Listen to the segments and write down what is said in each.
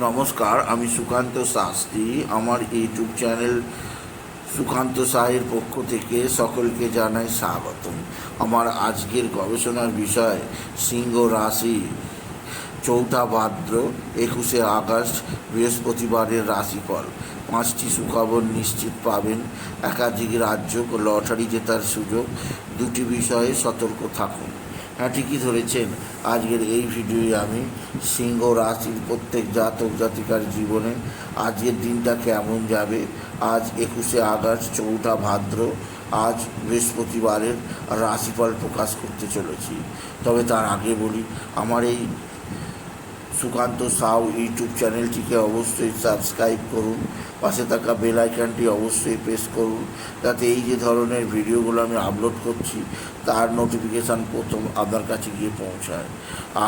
নমস্কার, আমি সুকান্ত শাস্ত্রী। আমার ইউটিউব চ্যানেল সুকান্ত সাহের পক্ষ থেকে সকলকে জানাই স্বাগতম। আমার আজকের গবেষণার বিষয় সিংহ রাশি। চৌঠা ভাদ্র, একুশে আগস্ট, বৃহস্পতিবারের রাশিফল। পাঁচটি সুখবর নিশ্চিত পাবেন। একাধিক রাজ্য লটারি জেতার সুযোগ। দুটি বিষয়ে সতর্ক থাকুন। হ্যাঁ ঠিকই ধরেছেন। আজকের এই ভিডিওয়ে আমি সিংহ রাশির প্রত্যেক জাতক জাতিকার জীবনে আজকের দিনটা কেমন যাবে? আজ একুশে আগস্ট, চৌঠা ভাদ্র, আজ বৃহস্পতিবারের রাশিফল প্রকাশ করতে চলেছি। তবে তার আগে বলি, আমার এই সুকান্ত সাউ ইউটিউব চ্যানেলটিকে অবশ্যই সাবস্ক্রাইব করুন। পাশে থাকা বেল আইকনটি অবশ্যই প্রেস করুন। যাতে এই যে ধরনের ভিডিওগুলো আমি আপলোড করছি, তার নোটিফিকেশান প্রথম আপনার কাছে গিয়ে পৌঁছায়।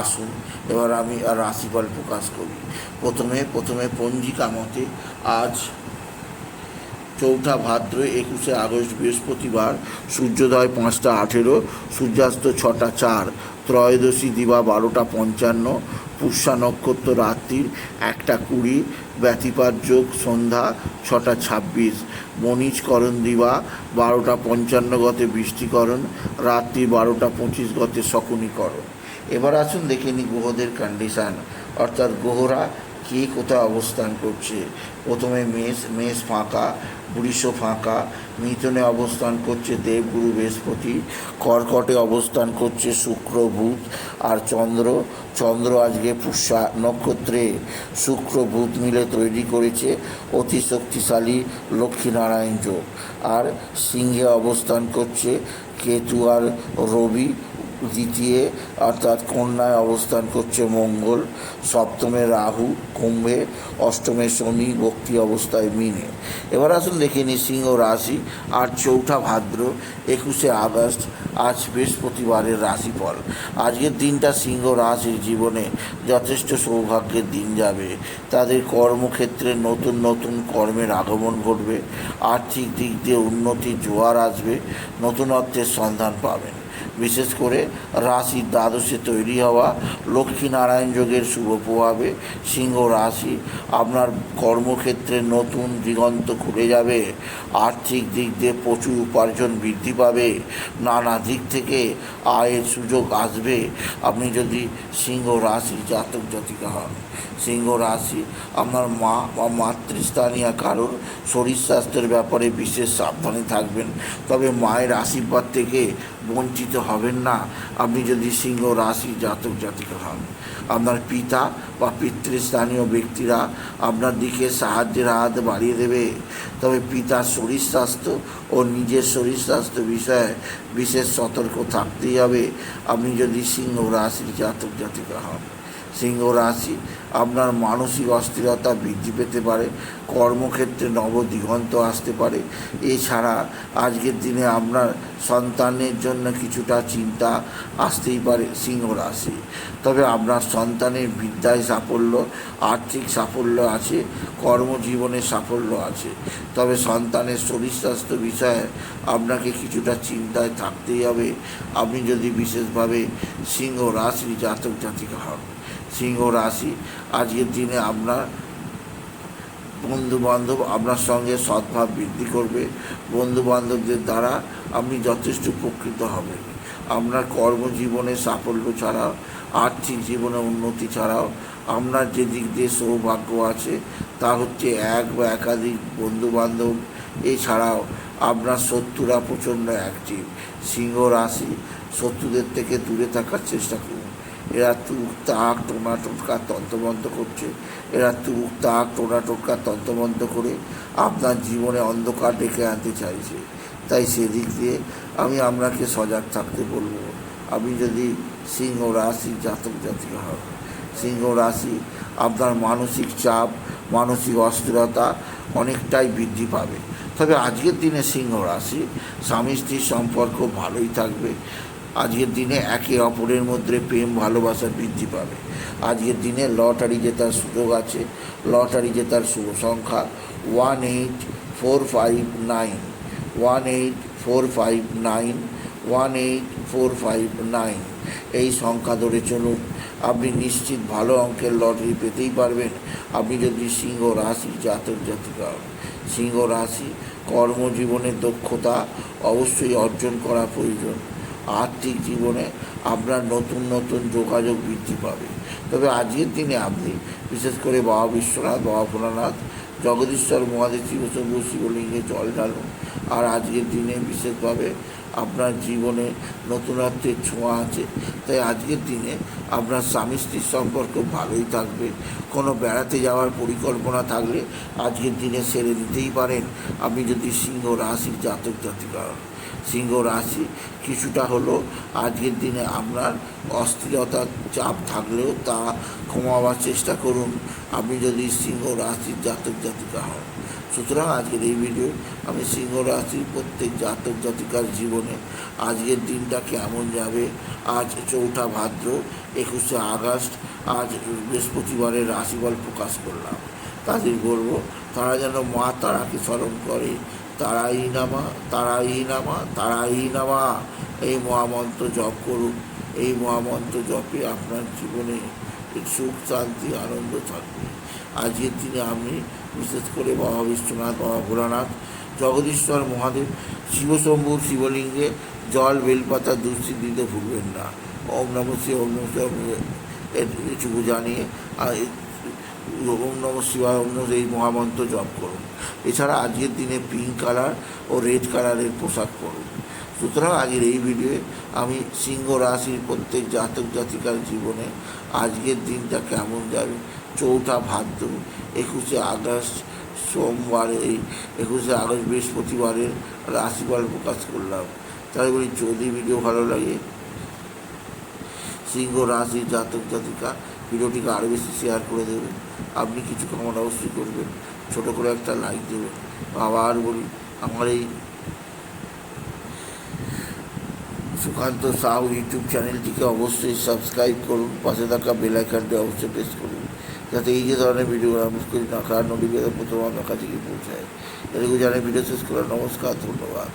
আসুন, এবার আমি আর রাশিফল প্রকাশ করি। প্রথমে প্রথমে পঞ্জিকা মতে আজ চৌঠা ভাদ্র একুশে আগস্ট বৃহস্পতিবার, সূর্যোদয় পাঁচটা আঠেরো, সূর্যাস্ত ছটা চার, ত্রয়োদশী দিবা বারোটা পঞ্চান্ন পুষ্যা নক্ষত্র রাত্রির একটা কুড়ি, ব্যতিপাত যোগ সন্ধ্যা ছটা ছাব্বিশ। বণিজকরণ দিবা, বারোটা পঞ্চান্ন গতে বৃষ্টিকরণ, রাত্রি বারোটা পঁচিশ গতে শকুনিকরণ। এবার আসুন দেখে নিই গ্রহদের কন্ডিশান অর্থাৎ গ্রহরা কে কোথায় অবস্থান করছে? প্রথমে মেষ মেষ ফাঁকা, বৃষ ফাঁকা, মিথুনে অবস্থান করছে দেবগুরু বৃহস্পতি, কর্কটে অবস্থান করছে শুক্র, বুধ আর চন্দ্র। চন্দ্র আজকে পুষ্যা নক্ষত্রে শুক্র, বুধ মিলে তৈরি করেছে অতি শক্তিশালী লক্ষ্মীনারায়ণ যোগ। আর সিংহে অবস্থান করছে কেতু আর রবি দ্বিতীয় অর্থাৎ কন্যায় অবস্থান করছে মঙ্গল, সপ্তমে রাহু, কুম্ভে অষ্টমে শনি, ভক্তি অবস্থায় মিনে। এবার আসুন দেখে নিই সিংহ রাশি আর চৌঠা ভাদ্র, একুশে আগস্ট, আজ বৃহস্পতিবারের রাশিফল। আজকের দিনটা সিংহ রাশির জীবনে যথেষ্ট সৌভাগ্যের দিন যাবে। তাদের কর্মক্ষেত্রে নতুন নতুন কর্মের আগমন ঘটবে। আর্থিক দিক দিয়ে উন্নতির জোয়ার আসবে। নতুনত্বের সন্ধান পাবেন। বিশেষ করে রাশির দ্বাদশে তৈরি হওয়া, লক্ষ্মীনারায়ণ যোগের শুভ প্রভাবে সিংহ রাশি আপনার কর্মক্ষেত্রে নতুন দিগন্ত খুলে যাবে। আর্থিক দিক দিয়ে প্রচুর উপার্জন বৃদ্ধি পাবে। নানা দিক থেকে আয়ের সুযোগ আসবে। আপনি যদি সিংহ রাশি জাতক জাতিকা হন, সিংহ রাশি আপনার মা বা মাতৃস্থানীয় কারোর শরীর স্বাস্থ্যের ব্যাপারে বিশেষ সাবধানে থাকবেন। তবে মায়ের আশীর্বাদ থেকে বঞ্চিত হবেন না। আপনি যদি সিংহ, রাশি, জাতক, জাতিকা হন। আপনার পিতা বা পিতৃস্থানীয় ব্যক্তিরা আপনার দিকে সাহায্যের হাত বাড়িয়ে দেবে। তবে পিতার শরীর স্বাস্থ্য ও নিজের শরীর স্বাস্থ্য বিষয়ে বিশেষ সতর্ক থাকতেই হবে। আপনি যদি সিংহ রাশির জাতক, জাতিকা হন। সিংহ রাশি, আপনার মানসিক অস্থিরতা বৃদ্ধি পেতে পারে, কর্মক্ষেত্রে নবদিগন্ত আসতে পারে। এছাড়া আজকের দিনে আপনার সন্তানের জন্য কিছুটা চিন্তা আসতেই পারে সিংহ রাশি। তবে আপনার সন্তানের বিদ্যায় সাফল্য, আর্থিক সাফল্য আছে, কর্মজীবনে সাফল্য আছে। তবে সন্তানের শরীর স্বাস্থ্য বিষয়ে আপনাকে কিছুটা চিন্তায় থাকতেই হবে। আপনি যদি বিশেষভাবে সিংহ রাশির জাতক জাতিকা হন। সিংহ রাশি। আজকের দিনে আপনার বন্ধু বান্ধব আপনার সঙ্গে সদ্ভাব বৃদ্ধি করবে। বন্ধু বান্ধবদের দ্বারা আপনি যথেষ্ট উপকৃত হবেন। আপনার কর্মজীবনে সাফল্য ছাড়াও, আর্থিক জীবনে উন্নতি ছাড়াও, আপনার যে দিক দিয়ে সৌভাগ্য আছে, তা হচ্ছে এক বা একাধিক বন্ধু বান্ধব এছাড়াও আপনার শত্রুরা প্রচণ্ড অ্যাক্টিভ সিংহ রাশি শত্রুদের থেকে দূরে থাকার চেষ্টা করুন। এরা তুক তাক টোনা টোটকা তন্ত্রবন্ধ করছে। এরা তুক তাক টোনা টোটকা তন্ত্রবন্ধ করে আপনার জীবনে অন্ধকার ডেকে আনতে চাইছে। তাই সেদিক দিয়ে আমি আপনাকে সজাগ থাকতে বলব। আপনি যদি সিংহ রাশি জাতক জাতিকা হন সিংহ রাশি আপনার মানসিক চাপ, মানসিক অস্থিরতা অনেকটাই বৃদ্ধি পাবে। তবে আজকের দিনে সিংহ রাশি স্বামী স্ত্রীর সম্পর্ক ভালোই থাকবে। আজকের দিনে একে অপরের মধ্যে প্রেম, ভালোবাসা বৃদ্ধি পাবে। আজকের দিনে লটারি জেতার সুযোগ আছে। লটারি জেতার শুভ সংখ্যা one eight four five nine one eight four five nine one eight four five nine এই সংখ্যা ধরে চলুন। আপনি নিশ্চিত ভালো অঙ্কের লটারি পেতেই পারবেন। আপনি যদি সিংহ রাশি জাতক জাতিকা। সিংহ রাশি কর্মজীবনের দক্ষতা অবশ্যই অর্জন করা প্রয়োজন। আর্থিক জীবনে আপনার নতুন নতুন যোগাযোগ বৃদ্ধি পাবে। তবে আজকের দিনে আপনি, বিশেষ করে বাবা বিশ্বনাথ, বাবা ভোলানাথ, জগদীশ্বর, মহাদেব, শিবশম্ভু, শিবলিঙ্গে জল ঢালুন আর আজকের দিনে বিশেষভাবে আপনার জীবনে নতুনত্বের ছোঁয়া আছে। তাই আজকের দিনে আপনার স্বামী স্ত্রীর সম্পর্ক ভালোই থাকবে। কোনো বেড়াতে যাওয়ার পরিকল্পনা থাকলে আজকের দিনে সেরে দিতেই পারেন। আপনি যদি সিংহ রাশির জাতক জাতিকা। সিংহ রাশি কিছুটা হলো আজকের দিনে আপনার অস্থিরতার চাপ থাকলেও তা কমাবার চেষ্টা করুন। আপনি যদি সিংহ রাশির জাতক জাতিকা হন। সুতরাং আজকের এই ভিডিও আমি সিংহ রাশির প্রত্যেক জাতক জাতিকার জীবনে আজকের দিনটা কেমন যাবে? আজ চৌঠা ভাদ্র, একুশে আগস্ট, আজ বৃহস্পতিবারের রাশিফল প্রকাশ করলাম। তাদের বলব, তারা যেন মা তারাকে স্মরণ করে, তারাই নামা তারাই নামা তারাই নামা। এই মহামন্ত্র জপ করুন। এই মহামন্ত্র জপে আপনার জীবনে সুখ, শান্তি, আনন্দ থাকবে। আজকের দিনে আপনি বিশেষ করে বাবা বিশ্বনাথ, বাবা ভোলানাথ, জগদীশ্বর মহাদেব শিবশম্ভুর শিবলিঙ্গে, জল, বেলপাতা দুষ্টি দিতে ভুলবেন না। ওম নম শিব ওম নম শিব জানিয়ে আর ওম নম শিবায়, ওম নমঃ এই মহামন্ত্র জপ করুন। এছাড়া আজকের দিনে পিঙ্ক কালার ও রেড কালারের পোশাক পরুন সুতরাং আজকের এই ভিডিওয়ে আমি সিংহ রাশির প্রত্যেক জাতক জাতিকার জীবনে আজকের দিনটা কেমন যাবে? চৌঠা ভাদ্র, একুশে আগস্ট, সোমবার এই একুশে আগস্ট বৃহস্পতিবারের রাশিফল প্রকাশ করলাম। তাই বলি, যদি ভিডিও ভালো লাগে, সিংহ রাশি জাতক জাতিকা ভিডিওটিকে আরও বেশি শেয়ার করে দেবেন। আপনি কিছু কমন অবশ্যই করবেন। ছোটো করে একটা লাইক দেবেন। আবার বলি, আমার এই সুকান্ত সাউ ইউটিউব চ্যানেলটিকে অবশ্যই সাবস্ক্রাইব করুন, পাশে থাকা বেলাইকানটি অবশ্যই প্রেস করুন, যাতে এই যে ধরনের ভিডিও আমি করি না, কারণ নোটিফিকেশন প্রথম আপনার কাছে গিয়ে পৌঁছায়। এটুকু জানিয়ে ভিডিও শেষ করার নমস্কার, ধন্যবাদ।